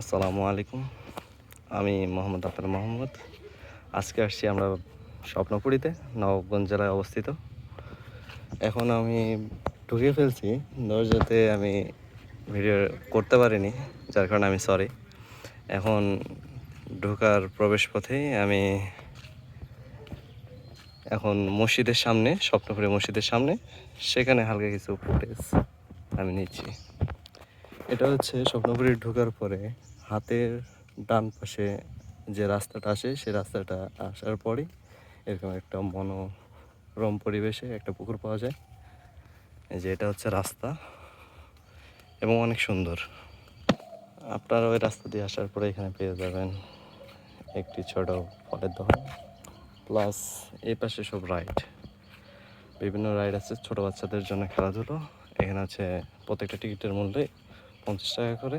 আসসালামু আলাইকুম। আমি মোহাম্মদ আফতার মোহাম্মদ। আজকে আসছি আমরা স্বপ্নপুরীতে, নবাবগঞ্জ জেলায় অবস্থিত। এখন আমি ঢুকে ফেলছি, দরজাতে আমি ভিডিও করতে পারিনি, যার কারণে আমি সরি এখন ঢোকার প্রবেশ পথেই আমি এখন মসজিদের সামনে, স্বপ্নপুরী মসজিদের সামনে, সেখানে হালকা কিছু ফুটেজ আমি নিচ্ছি। এটা হচ্ছে স্বপ্নপুরী ঢোকার পরে হাতের ডান পাশে যে রাস্তাটা আসে, সেই রাস্তাটা আসার পরেই এরকম একটা মনোরম পরিবেশে একটা পুকুর পাওয়া যায়। যে এটা হচ্ছে রাস্তা এবং অনেক সুন্দর। আপনারা ওই রাস্তা দিয়ে আসার পরে এখানে পেয়ে যাবেন একটি ছোট ফলের দোকান, প্লাস এই পাশে সব রাইড। বিভিন্ন রাইড আছে ছোট বাচ্চাদের জন্য খেলাধুলো। এখানে আছে প্রত্যেকটা টিকিটের মূল্যে পঞ্চাশ টাকা করে।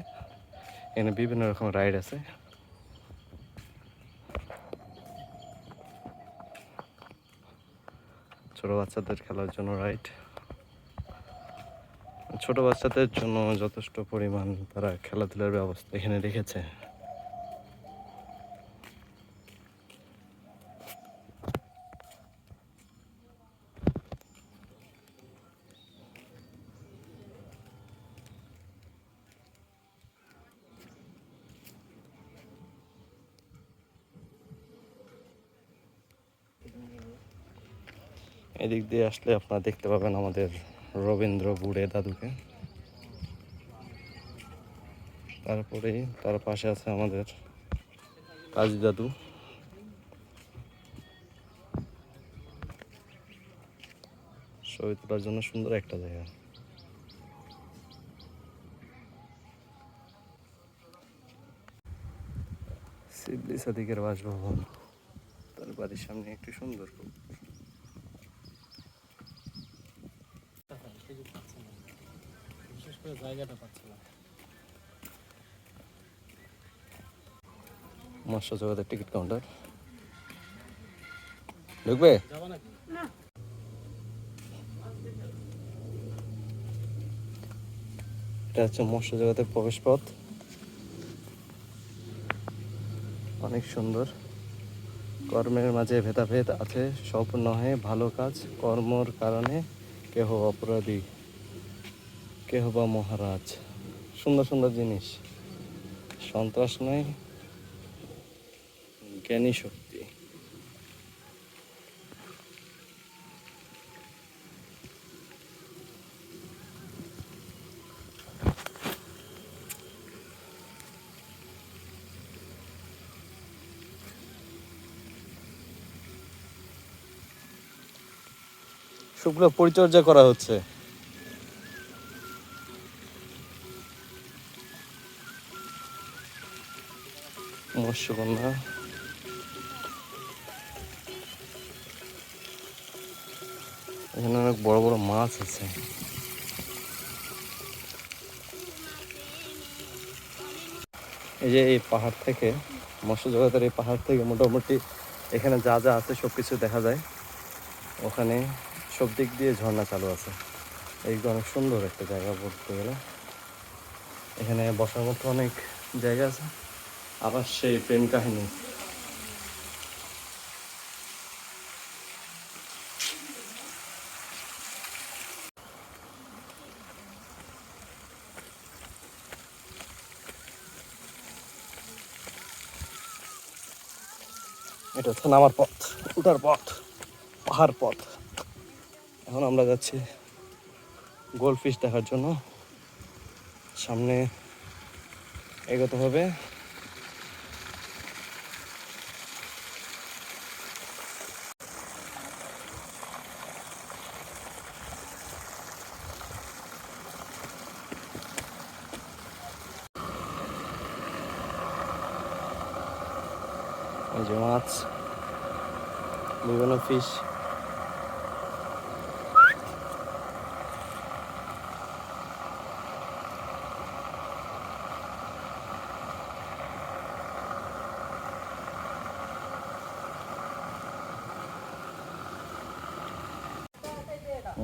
এখানে বিভিন্ন রকম রাইড আছে। ছোট বাচ্চাদের খেলার জন্য রাইড ছোট বাচ্চাদের জন্য যথেষ্ট পরিমাণ তারা খেলাধুলার ব্যবস্থা এখানে রেখেছে। এদিক দিয়ে আসলে আপনারা দেখতে পাবেন আমাদের রবীন্দ্র বুড়ে দাদুকে। তারপরেই তার পাশে আছে আমাদের কাজী দাদু। ছবি তোলার জন্য সুন্দর একটা জায়গা। শিবলি সাদিকের বাসভবন। তার বাড়ির সামনে একটি সুন্দর পুকুর। বিশেষ করে জায়গাটা পাচ্ছে না মৎস্য জগতের টিকিট কাউন্টার। ঢুকবে? এটা হচ্ছে মৎস্য জগতের প্রবেশ পথ অনেক সুন্দর। কর্মের মাঝে ভেদাভেদ আছে সব নহে ভালো কাজ কর্মর কারণে কেহ অপরাধী কেহ বা মহারাজ সুন্দর সুন্দর জিনিস। সন্ত্রাস নয় জ্ঞানী শক্তি। সবগুলো পরিচর্যা করা হচ্ছে। মৎস্যকন্যা এখানে অনেক বড় বড় মাছ আছে। এই যে এই পাহাড় থেকে মৎস্য জগতের এই পাহাড় থেকে মোটামুটি এখানে যা যা আছে সব কিছু দেখা যায়। ওখানে সব দিক দিয়ে ঝর্ণা চালু আছে। এইগুলো অনেক সুন্দর একটা জায়গা বলতে গেলে। এখানে বসার মতো অনেক জায়গা আছে। আবার সেই প্রেম কাহিনী। এটা হচ্ছে নামার পথ, উঠার পথ, পাহাড় পথ। এখন আমরা যাচ্ছি গোল্ড ফিশ দেখার জন্য। সামনে এগোতে হবে। এই যে মাছ বিভিন্ন ফিশ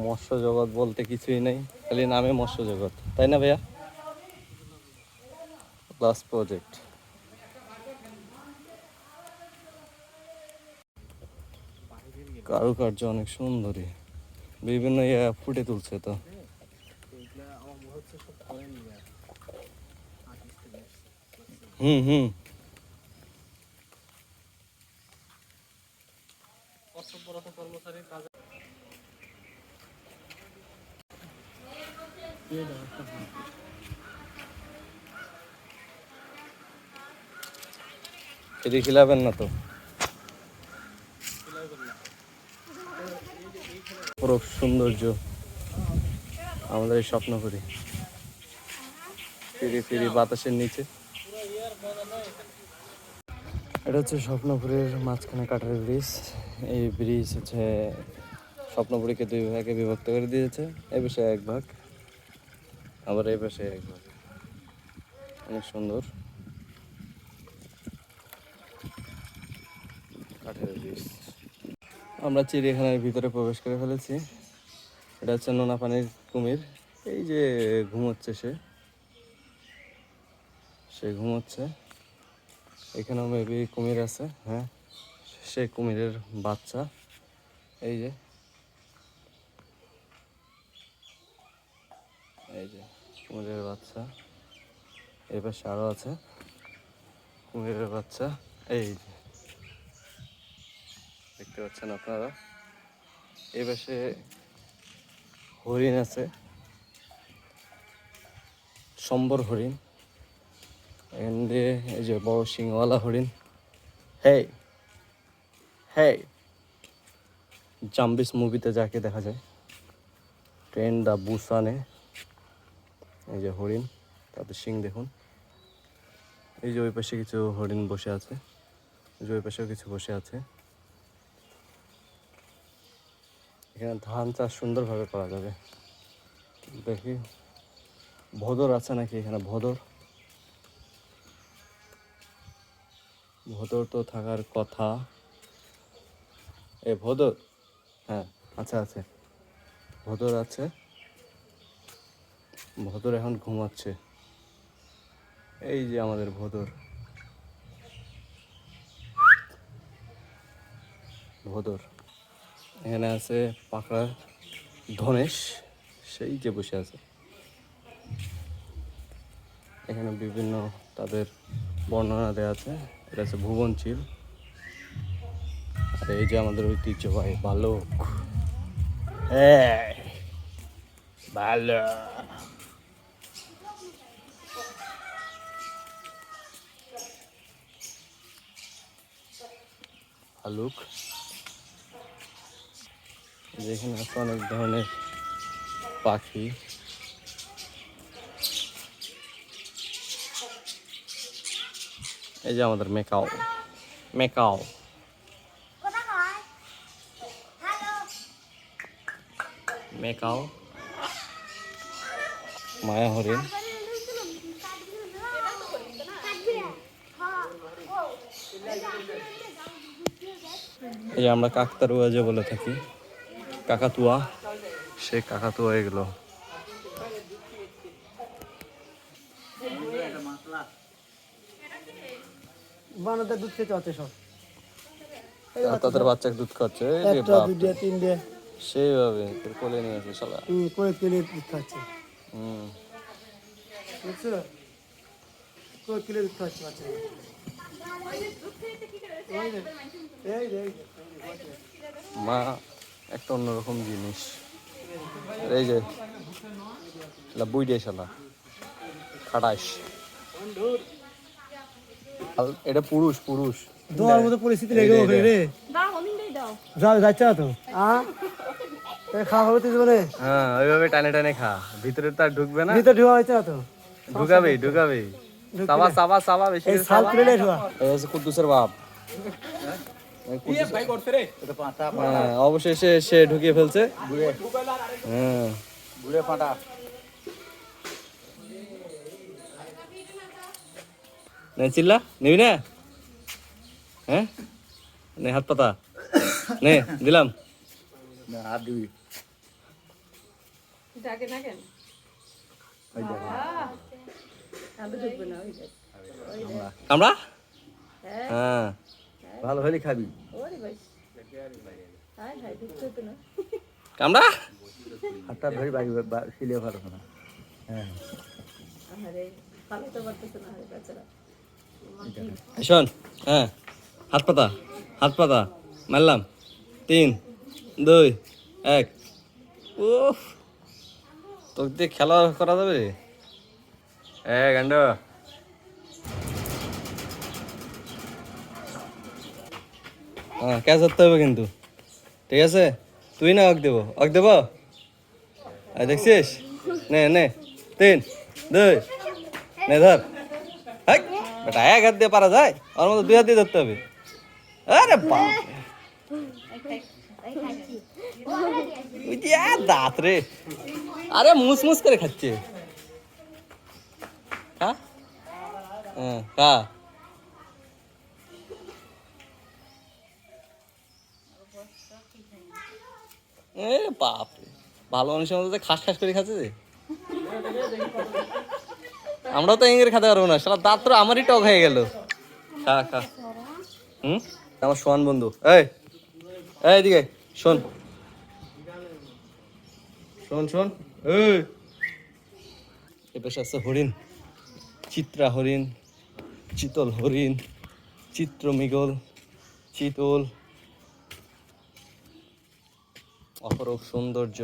মৎস্য জগৎ বলতে কিছুই নেই, খালি নামে মৎস্য জগৎ, তাই না ভাইয়া? লাস্ট প্রজেক্ট কারুকার্য অনেক সুন্দরী। বিভিন্ন ইয়ে ফুটে তুলছে তো। হুম হুম। এদিকে খিলাবেন না তো। পুরো সৌন্দর্য আমাদের এই স্বপ্ন করি ফিরি ফিরি বাতাসের নিচে। এটা হচ্ছে স্বপ্নপুরের মাঝখানে কাটার ব্রিজ। এই ব্রিজ হচ্ছে স্বপ্নপুরীকে দুই ভাগে বিভক্ত করে দিয়েছে। এ পাশে এক ভাগ, আবার এই পাশে এক ভাগ। অনেক সুন্দর কাঠের ব্রিজ আমরা চিড়িয়াখানার ভিতরে প্রবেশ করে ফেলেছি। এটা হচ্ছে নোনা পানির কুমির। এই যে ঘুমোচ্ছে সে। সে ঘুমোচ্ছে। এখানেও মেবি কুমির আছে হ্যাঁ? সে কুমিরের বাচ্চা। এই যে। এই যে, কুমিরের বাচ্চা। পাশে আরও আছে। কুমিরের বাচ্চা। এই যে। দেখতে পাচ্ছেন আপনারা। এই পাশে হরিণ আছে। সম্বর হরিণ। এখান দিয়ে এই যে বড় সিংওয়ালা হরিণ। হেই হেই জাম্বিস মুভিতে যাকে দেখা যায়। ট্রেন দা বুসানে এই যে হরিণ, তাদের সিং দেখুন। এই যে ওই পাশে কিছু হরিণ বসে আছে। যে ওই পাশেও কিছু বসে আছে। এখানে ধান চাষ সুন্দরভাবে করা যাবে। দেখি। ভদর আছে নাকি এখানে? ভদর? ভদর তো থাকার কথা। এ, ভদর? হ্যাঁ আচ্ছা আছে। ভদর আছে। ভদর এখন ঘুমাচ্ছে। এই যে আমাদের ভদর। ভদর। এখানে আছে পাকা ধনেশ, সেই যে বসে আছে। এখানে বিভিন্ন তাদের বর্ণনা দেওয়া আছে। এটা আছে ভুবন চিল। আর এই যে আমাদের ঐতিহ্যবাহী বালক। হ্যাঁ ভালো ভালুক যেখানে আছে অনেক ধরনের পাখি। এই যে আমাদের মেকাও। মেকাও। মেকাও। মায়া হরিণ। এই আমরা কাকতারুয়া যে বলে থাকি। কাকাতুয়া? সে কাকাতুয়া এগুলো বানাতে দুধ খেতে হচ্ছে সব। তাদের বাচ্চাকে দুধ খাচ্ছে একটা দুইটা তিনটে। সেইভাবে তোর কোলে নিয়ে শালা। হুম, দুধ খাচ্ছে। হুম। বুঝছ? দুধ খাচ্ছে বাচ্চা। মা একটা অন্যরকম জিনিস। এই যে শালা বুই দিয়ে শালা। খাটাইস আল- এটা পুরুষ পুরুষ। দেওয়ার মতো পরিস্থিতি লেগে রে, যাও যাচ্ছে তো। খাওয়া হবে তো জীবনে? হ্যাঁ ওইভাবে টানে টানে খা। ভিতরে তো আর ঢুকবে না। ভিতর ঢোয়া হয়েছে তো। ঢুকাবে ঢুকাবে। সাবা সাবা সাবা বেশি এই সাল। তুলে এই হচ্ছে কুদ্দুসের বাপ। অবশেষে সে ঢুকিয়ে ফেলছে। হ্যাঁ। নে চিল্লা। নিবি না? হ্যাঁ? নে হাত পাতা। নে দিলাম। ডাকে না ঢুকবে না ওই আমরা হ্যাঁ। ভালো হলে খাবি। আমরা হাতটা ধরে বাড়ি শিলিয়ে ভালো না হ্যাঁ শোন হ্যাঁ হাত পাতা হাত পাতা মারলাম। তিন দুই এক। উফ তোকে দিয়ে খেলা করা যাবে? এ গান্ড। হ্যাঁ ক্যাচ ধরতে হবে কিন্তু। ঠিক আছে? তুই না অক দেবো। অক দেবো? দেখছিস? নে নে। তিন দুই নে ধর। হাই, বেটা এক হাত দিয়ে পারা যায়? ওর মতো দুই হাত দিয়ে ধরতে হবে। আরে বাপ দাঁত রে। আরে মুস মুস করে খাচ্ছে। হ্যাঁ হ্যাঁ এ বাপ ভালো মানুষের মতো খাস খাস করে খাচ্ছে রে আমরাও তো এঙ্গের খেতে পারব না সারা দাঁত তো আমারই টক হয়ে গেল। খা খা। হুম? আমার সোয়ান বন্ধু। এই এই এদিকে, শোন। শোন শোন। এই। এ পাশে আছে হরিণ। চিত্রা হরিণ, চিতল হরিণ, চিত্রমিগল, চিতল অপরূপ সৌন্দর্য